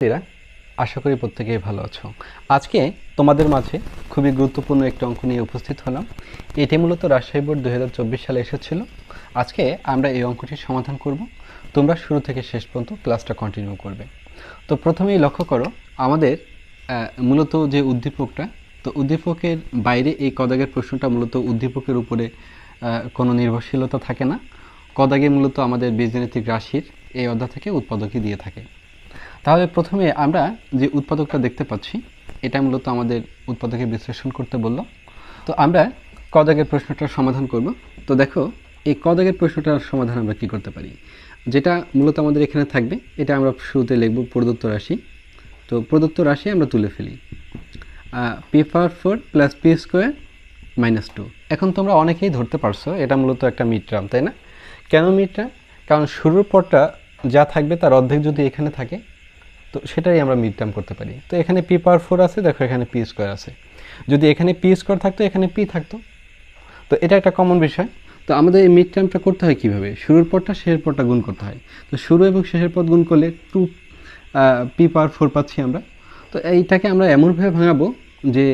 শিক্ষার্থীরা, আশা করি প্রত্যেকেই ভালো আছো। আজকে তোমাদের মাঝে খুবই গুরুত্বপূর্ণ একটি অঙ্ক নিয়ে উপস্থিত হলাম। এটি মূলত রাজশাহী বোর্ড দু হাজার চব্বিশ সালে এসেছিল। আজকে আমরা এই অঙ্কটির সমাধান করব। তোমরা শুরু থেকে শেষ পর্যন্ত ক্লাসটা কন্টিনিউ করবে। তো প্রথমেই লক্ষ্য করো, আমাদের মূলত যে উদ্দীপকটা, তো উদ্দীপকের বাইরে এই কদাগের প্রশ্নটা মূলত উদ্দীপকের উপরে কোনো নির্ভরশীলতা থাকে না। কদাগে মূলত আমাদের বীজগাণিতিক রাশির এই অধ্যায় থেকে উৎপাদকই দিয়ে থাকে। তাহলে প্রথমে আমরা যে উৎপাদকটা দেখতে পাচ্ছি, এটা মূলত আমাদের উৎপাদকে বিশ্লেষণ করতে বলল। তো আমরা কদাগের প্রশ্নটার সমাধান করব। তো দেখো, এই কদাগের প্রশ্নটার সমাধান আমরা কি করতে পারি? যেটা মূলত আমাদের এখানে থাকবে, এটা আমরা শুরুতে লিখব প্রদত্ত রাশি। তো প্রদত্ত রাশি আমরা তুলে ফেলি। P power four plus P square minus two. এখন তোমরা অনেকেই ধরতে পারছ, এটা মূলত একটা মিড টার্ম, তাই না? কেন মিড কারণ শুরুর পরটা যা থাকবে তার অর্ধেক যদি এখানে থাকে তো সেটাই আমরা মিড টার্ম করতে পারি। তো এখানে পি পাওয়ার ফোর আছে, দেখো এখানে পি স্কোয়ার আছে। যদি এখানে পি স্কোয়ার থাকতো, এখানে পি থাকতো। তো এটা একটা কমন বিষয়। তো আমাদের এই মিড টার্মটা করতে হয় কীভাবে? শুরুর পরটা শেষের পরটা গুণ করতে হয়। তো শুরু এবং শেষের পর গুণ করলে টু পি পাওয়ার ফোর পাচ্ছি আমরা। তো এইটাকে আমরা এমনভাবে ভাঙাবো যে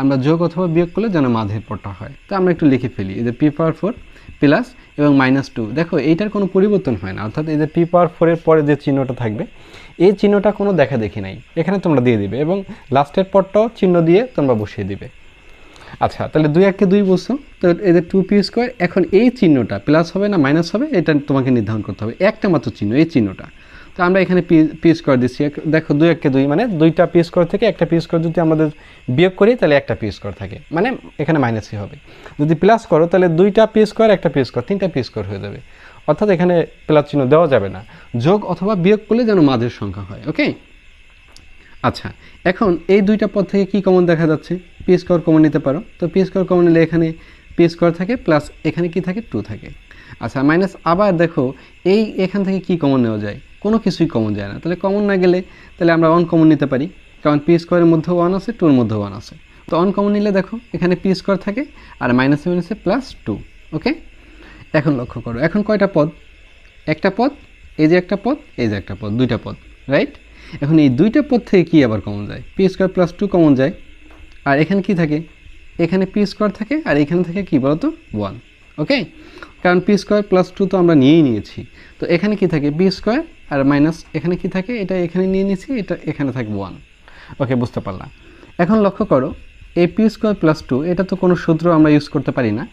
আমরা যোগ অথবা বিয়োগ করলে যেন মাঝের পরটা হয়। তো আমরা একটু লিখে ফেলি এদের পি পাওয়ার ফোর প্লাস এবং মাইনাস টু। দেখো, এইটার কোনো পরিবর্তন হয় না, অর্থাৎ এদের পি পাওয়ার ফোরের পরে যে চিহ্নটা থাকবে, এই চিহ্নটা কোনো দেখা দেখি নাই। এখানে তোমরা দিয়ে দিবে এবং লাস্টের পরটাও চিহ্ন দিয়ে তোমরা বসিয়ে দিবে। আচ্ছা তাহলে দুই একে দুই বসছো তো এদের টু পি স্কোয়ার এখন এই চিহ্নটা প্লাস হবে না মাইনাস হবে, এটা তোমাকে নির্ধারণ করতে হবে। একটা মাত্র চিহ্ন, এই চিহ্নটা। তো আমরা এখানে পি স্কোয়ার দিচ্ছি। দেখো, দুই একে দুই মানে দুইটা পি স্কোয়ার থেকে একটা পি স্কোয়ার যদি আমাদের বিয়োগ করি, তাহলে একটা পি স্কোয়ার থাকে। মানে এখানে মাইনাসই হবে। যদি প্লাস করো, তাহলে দুইটা পি স্কোয়ার একটা পি স্কোয়ার তিনটা পি স্কোয়ার হয়ে যাবে। অর্থাৎ এখানে প্লাস চিহ্ন দেওয়া যাবে না। যোগ অথবা বিয়োগ করলে যেন মাঝের সংখ্যা হয় ওকে আচ্ছা এখন এই দুইটা পদ থেকে কি কমন দেখা যাচ্ছে? পি স্কোয়ার কমন নিতে পারো। তো পি স্কোয়ার কমন নিলে এখানে পি স্কোয়ার থাকে প্লাস এখানে কি থাকে? টু থাকে। আচ্ছা মাইনাস আবার দেখো, এই এখান থেকে কি কমন নেওয়া যায়? কোনো কিছুই কমন যায় না। তাহলে কমন না গেলে তাহলে আমরা অন কমন নিতে পারি। কারণ পি স্কোয়ারের মধ্যে ওয়ান আছে টুর মধ্যে ওয়ান আছে। তো অন কমন নিলে দেখো, এখানে পি স্কোয়ার থাকে আর মাইনাসে মাইনাসে প্লাস টু ওকে এখন লক্ষ্য করো, এখন কয়টা পদ? একটা পদ, এই যে একটা পদ, এই যে একটা পদ, দুইটা পদ রাইট এখন এই দুইটা পদ থেকে কি আবার কমন যায়? P square plus two common যায়। আর এখানে কি থাকে? এখানে পি স্কোয়ার থাকে আর এখানে থাকে কি বলতো? ওয়ান ওকে কারণ পি স্কোয়ার প্লাস টু তো আমরা নিয়েই নিয়েছি। তো এখানে কি থাকে? বি স্কোয়ার আর মাইনাস এখানে কি থাকে? এটা এখানে নিয়ে নিয়েছি, এটা এখানে থাকবে ওয়ান ওকে বুঝতে পারলাম। এখন লক্ষ্য করো, এই পি স্কোয়ার প্লাস টু এটা তো কোনো সূত্র আমরা ইউজ করতে পারি না।